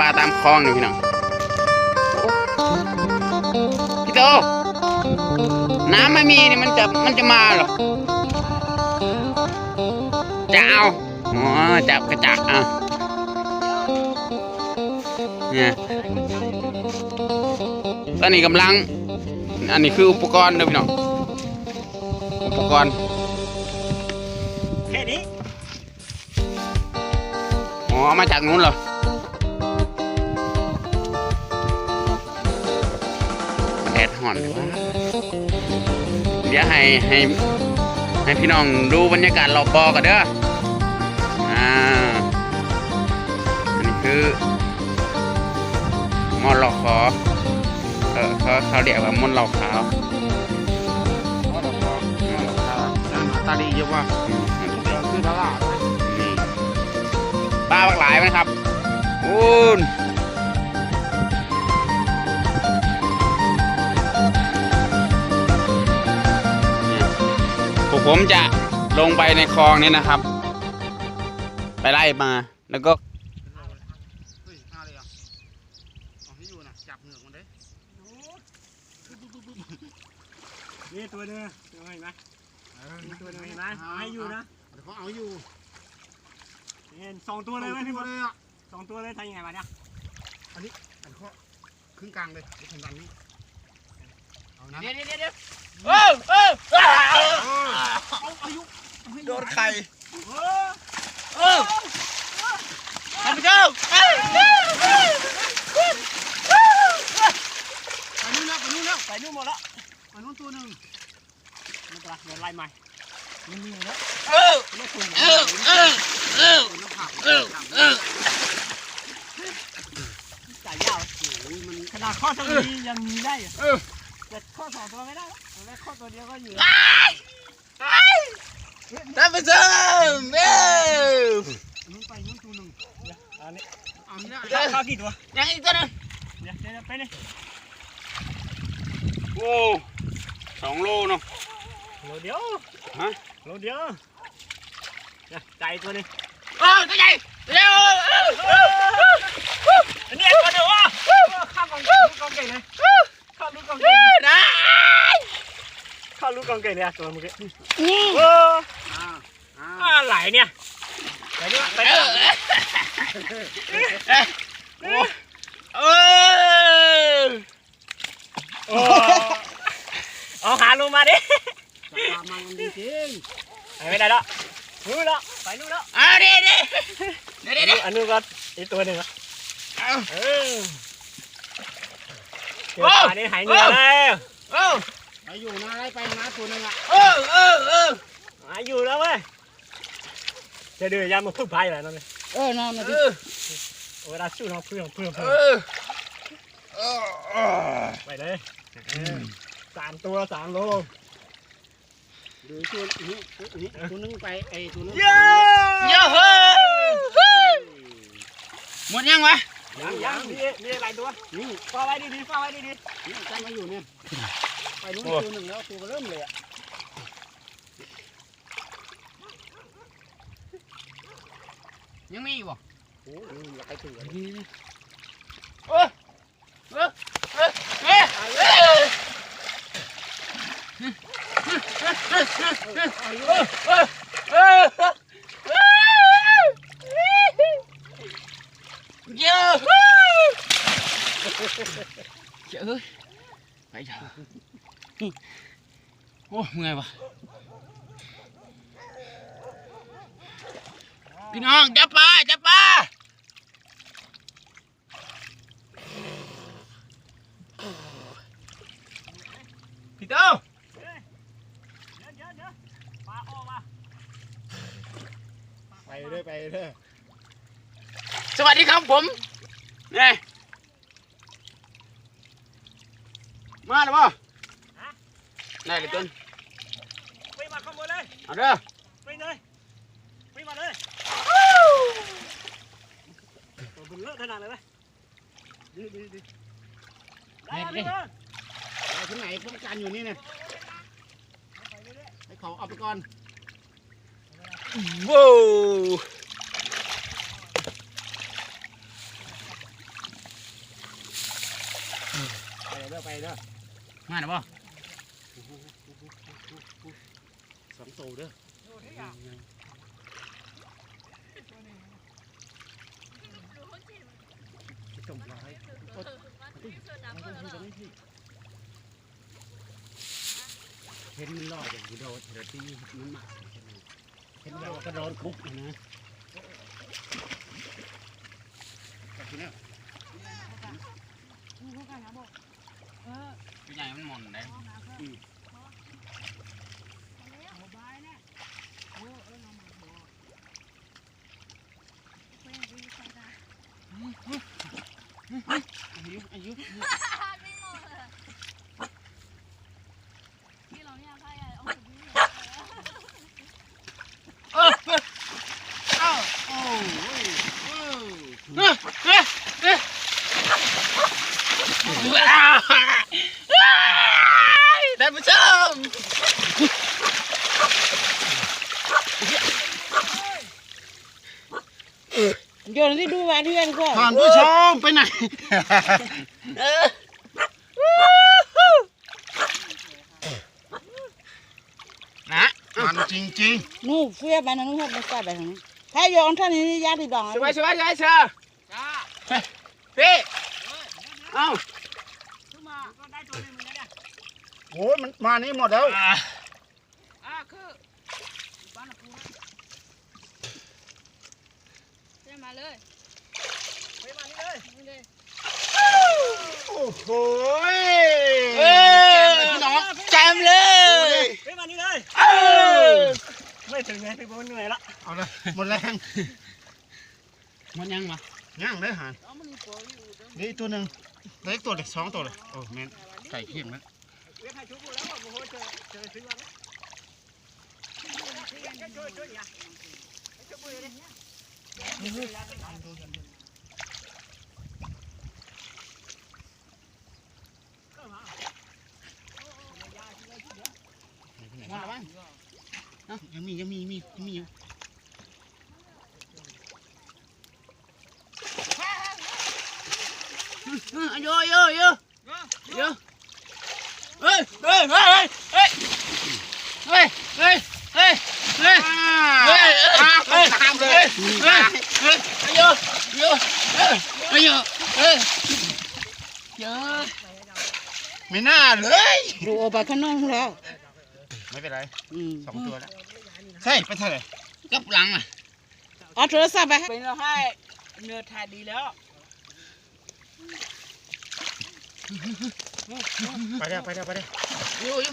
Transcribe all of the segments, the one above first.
ปลาตามคลองนี่พี่น้องพี่โตน้ำไม่มีนี่มันจะมันจะมาเหรอจะเอาอ๋อจับกระจักอะเนี่ยตอนนี้กำลัง อันนี้คืออุปกรณ์เด้อพี่น้องอุปกรณ์แค่นี้อ๋อเอามาจากนู้นเหรอ ห่อนเลยวะเดี๋ยวให้ให้ให้พี่น้องดูบรรยากาศรอบปอกันเด้อ อ่า อันนี้คือมอนหลอกคอเออเขาเขาเรียกว่ามอนหลอกขาวตาดีเยอะว่าอืมคือตลาดนี่ปลาบักหลายไหมครับอู ผมจะลงไปในคลองนี้นะครับ ไปไล่มา แล้วก็นี่ตัวนึงตัวเห็นไหมนี่ตัวนึงเห็นไหมให้อยู่นะเดี๋ยวเขาเอาอยู่เห็นสองตัวเลยไหมพี่บอลเลยอะสองตัวเลยทำยังไงมาเนี่ยอันเขาครึ่งกลางเลยเดี๋ยวผมดันนี้เอานะเดี๋ยวเดี๋ยวเดี๋ยว เออเออเอาอายุเอาให้อโดนไข่เออท่านผู้ชมเอ้ยไปนู่นแล้วไปนู่นแล้วไปนู่นหมดแล้วไปนู่นตัวหนึ่งไม่เป็นไรเดี๋ยวไล่ใหม่มันมีแล้วเออไม่คุยเออเออเออเออเออจ่ายยาวโอ้ยมันขนาดข้อเท่านี้ยังมีได้อะเออ แต่ข้อสองตัวไม่ได้แล้วตอนแรกข้อตัวเดียวก็อยู่ท่านผู้ชมเออนู่นไปนู่นตัวหนึ่งอันนี้เอาไม่ได้ข้าวข้าวกี่ตัวยังอีกตัวหนึงเดี๋ยวเดี๋ยวไปเลยโอ้สองโลเนาะโลเดียวฮะโลเดียวเดี๋ยวใจตัวนึงเออตัวใหญ่ตัวใหญ่เออเออเออเอออันนี้ตัวเดียวอะข้ามกองลูกกองเก่งเลยข้าม ลูกกองเก่งได้ข้ามลูกกองเก่งเลยอะตัวเมื่อกี้อู้เอออ่าอ่าอะไรเนี่ยไปด้วยไปเอด้วยอโอ้เออโอ้เอาหาลงมาดิตามมันจริงไปไม่ได้แล้วนู่นแล้วไปนู่นแล้วเอาดิดิเดี๋ยวเดี๋ยวเดี๋ยวอันนู้นก็อีกตัวหนึ่งอะเอา เออเดี๋ยวปลานี่หายเหนื่อยแล้วเออไปอยู่นะไล่ไปนะตัวหนึ่งอะเออเออเออหายอยู่แล้วเว้ยจะเดือดยามมาพึ่งพายอะไรนั่นเลยเออนั่นนะเอที่อเวลาสู้เราเพื่อนเพื่อนเอเพื่อนอเออเออไปเลยสามตัวสามโลดูตัวนี้ตัวนี้ตัวนึงไปไอ้ตัวนึงเย้เยอะเฮ้ยหมดยังวะ ยังยังมีมีอะไรตัวนี่ฟ้าไว้ดีๆฟ้าไว้ดีนี่ตั้งมาอยู่เนี่ยไปนู้นตัวหนึ่งแล้วตัวก็เริ่มเลยอะยังมีอยู่บ่โอ้ยอย่าไปถึงเออเออเออเออเออเออเยอะเยอะไปจ้ะ โอ้เมื่อยวะพี่น้องจับปลาจับปลาพี่เต้าๆเดี๋ยวเดี๋ยวเดี๋ยวปลาออกมาไปเรื่อยไปเรื่อยสวัสดีครับผมนี่มาแล้วป่ะ này là cân quay mặt không mới lên à ra quay đây quay mặt đây mình lỡ thế nào này đây đi đi đi đây đi cái này cũng càn nhiều như này để khẩu ập con wow ไปเด้อไปเด้อมาหน่อยบ่ สองตัวเด้อจมร้ายที่สุำก็ล้เห็นมันรอดอย่างโดดเดี๋ยวตีมันหมาใเห็นเรากระโดดคุกนะกับนี่พี่ใหญ่มันหม่นเลย viu? Giờ đi đu vào đi ăn coi. Còn đu xong, bên này. Nè, còn chinh chinh. Nụ phía bà nó không được coi bà nó. Thay vô ông thân đi ra đi đòn. Sửa sửa sửa sửa. Phi. Không. โอ้ยมันมานี่หมดแล้วอ่าอ่าคือบ้านปู จ้มาเลยไปมานี่เลยนี่เลยโอ้โหเออพี่น้องแจมเลยไปมานี่เลยเออไม่ถึงไงไปบนเหนื่อยละเอาเลยหมดแรงมันยังมาย่างเลยหานเอามันปล่อยอยู่เด้อเดี๋ยวอีกตัวหนึ่งเดี๋ยวอีกตัวเด็กสองตัวเลยโอ้แม่นไก่เขี้ยงมั้ยเวียนให้ชุบแล้วโอ้โหเจอเจอซื้อมาแล้วช่วยช่วยอย่าช่วยมือเลย มาบ้างยังมียังมีมียังมีอยู่โยโยโยโยเฮ้ยเฮ้ยเฮ้ยเฮ้ยเฮ้ยเฮ้ยเฮ้ย เฮ้ยเฮ้ยเฮ้ยตามเลยเฮ้ยเฮ้ยเฮ้ยโยโยเฮ้ยโยเฮ้ยโยไม่น่าเลยดูออกไปข้างนอกแล้ว ไม่เป็นไรสองตัวแล้วใช่ไปเท่าไหร่กับหลังอะเอาโทรศัพท์ไปเป็นเราให้เนื้อถ่ายดีแล้วไปเด้อไปเด้อไปเด้อโยโย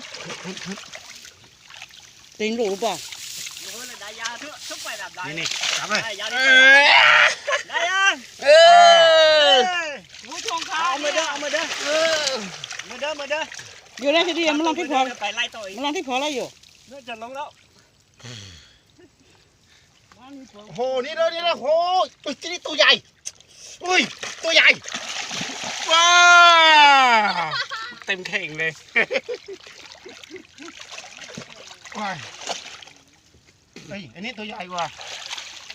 ติงรู้ป่ะโอ้ย ได้ยาทุกทุกไปแบบได้นี่นี่จับเลยได้ยาเอได้อได้ยังเออหูทองคำเอามาเด้อเอามาเด้อเออมาเด้อมาเด้ออยู่ในที่เดียวมันลองที่พอไปไล่ต่ออีกมันลองที่พอแล้วอยู่เนื่อจะลงแล้วโอ้โหนี่เลยนี่เลยโอ้โหอุ้ยนี่ตัวใหญ่อุ้ยตัวใหญ่ว้าเต็มเข่งเลยว้าย เฮ้ยอันนี้ตัวใหญ่กว่า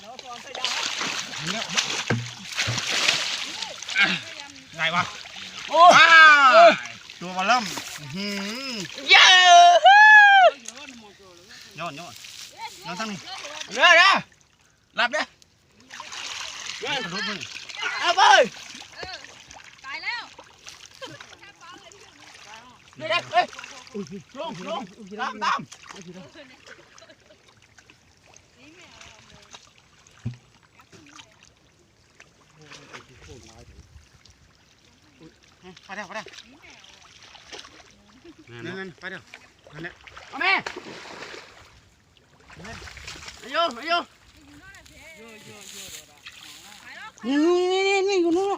แล้วฟอนใส่ดาวอันเนี้ยใหญ่วะโอ้ว้าวตัวมาเริ่มอื้อหือเย้ย้อนย้อนย้อนทั้งนี้เด้อเด้อหลับเด้อกระโดดมือเอาไปตายแล้วเด้อเด้อเฮ้ยลงลงตามตาม ไปเด้อไปเด้อนั่นนั่นไปเด้อนั่นแหละเอาแม่อายุอายุนี่นี่นี่นี่อยู่นู่น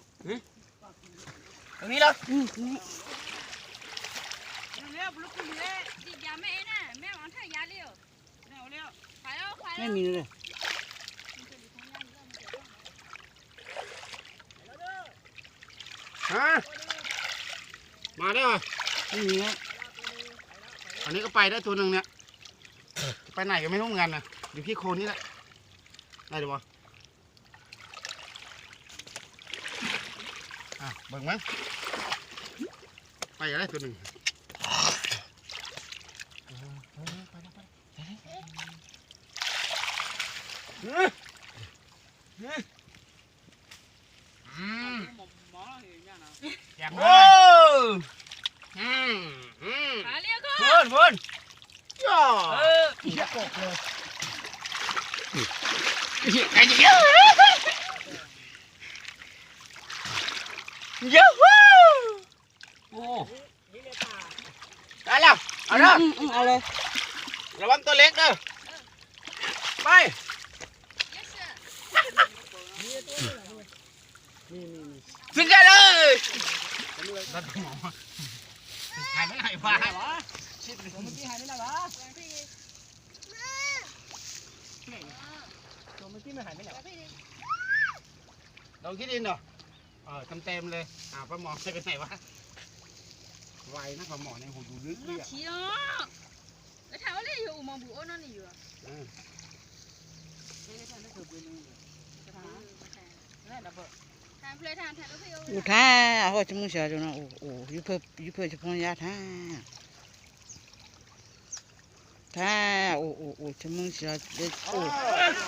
ตรงนี้เลยอืมนี่ไม่มีเลยฮะ มาได้ป่ะไม่มีแล้วอันนี้ก็ไปได้ตัวหนึ่งเนี่ย ไปไหนก็ไม่รู้เหมือนกันนะอยู่ที่โคนนี่แหละ ได้หรือเปล่าอะเบิ่งมั้งไปอะไรตัวหนึ่งอย่างโอ้อืมอืมหาเรียกก็พุ่นพุ่นย่อ เออไอ้เหี้ยเยอะวู้โอ้ได้แล้วเอาเด้ออืมอืมเอาเลยระวังตัวเล็กเด้อไปสุดยอดเลยหายไปไหนวะลองคิดดินเหรอเออเต็มเต็มๆเลยอ่าปลาหมอจะไปไหนวะไวนะปลาหมอเนี่ยโหดูลึกเลยอะเชียวแล้วถามว่าเรียกอยู่มองบุโอ้นั่นนี่อยู่อะเออทานเพลทานทานก็เพลอูท่าเขาจะเสียนโอ้โอ้ยุเพื่อ ยุเพื่อจะพงยาท่าท่าโอ้โอ้โอ้จะมึงเสียเด็ดโอ้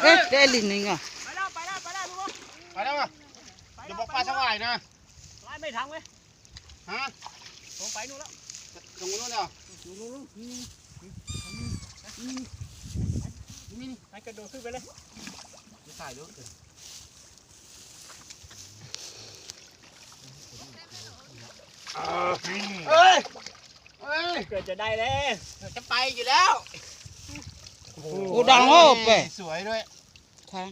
เอ๊ะเด็ดลินนี่ไงไปแล้วไปแล้วไปแล้วทุกคนไปแล้ววะอย่าบอกปลาสวายนะไล่ไม่ทังเว้ยฮะผมไปนู่นแล้วตรงนู้นเหรอไปกระโดดขึ้นไปเลยจะถ่ายด้วย เอ้ยเอ้ยเกิดจะได้เลยจะไปอยู่แล้วโอ้ดังโอ้ไปสวยด้วยท่า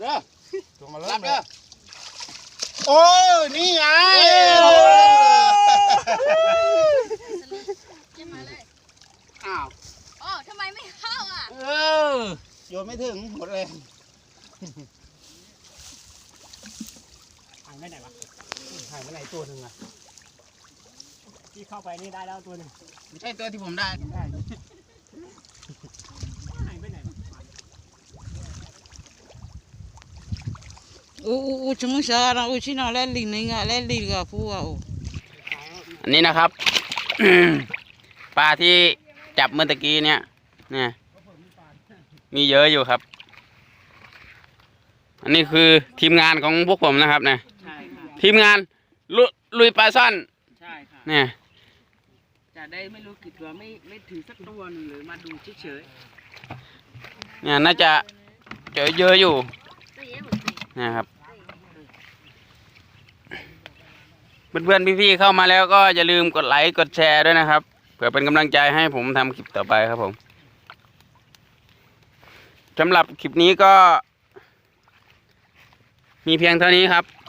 เด้อตัวมาเริ่มเด้อโอ้นี่ไงจิ้มมาเลยอ้าวอ๋อทำไมไม่เข้าอะ เออโยนไม่ถึงหมดเลยหาย ไปไหนวะหายไปไหนตัวหนึ่งอะที่เข้าไปนี่ได้แล้วตัวหนึ่งไม่ใช่ตัวที่ผมได้ได้หายไปไหนวะโอ้โอ้โอ้จะมึงเสียนะโอ้ชินะเล่นลินนี่ไงเล่นลินกับผู้อะโอ้อันนี้นะครับปลาที่จับเมื่อตะกี้เนี่ยเนี่ยมีเยอะอยู่ครับ อันนี้คือทีมงานของพวกผมนะครับเนี่ยใช่ค่ะ ทีมงานลุลุยปลาซ่อนใช่ค่ะเนี่ยจะได้ไม่รู้กี่ตัวไม่ไม่ถือสักตัวหนึงหรือมาดูเฉยเนี่ยน่าจะเจอเยอะอยู่ก็เยอะหมดสินะครับเพื่อนๆพี่ๆเข้ามาแล้วก็อย่าลืมกดไลค์กดแชร์ด้วยนะครับ เพื่อเป็นกำลังใจให้ผมทำคลิปต่อไปครับผมสำหรับคลิปนี้ก็ มีเพียงเท่านี้ครับๆ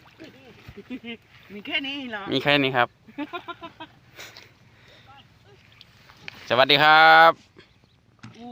มีแค่นี้เหรอมีแค่นี้ครับ สวัสดีครับ อู้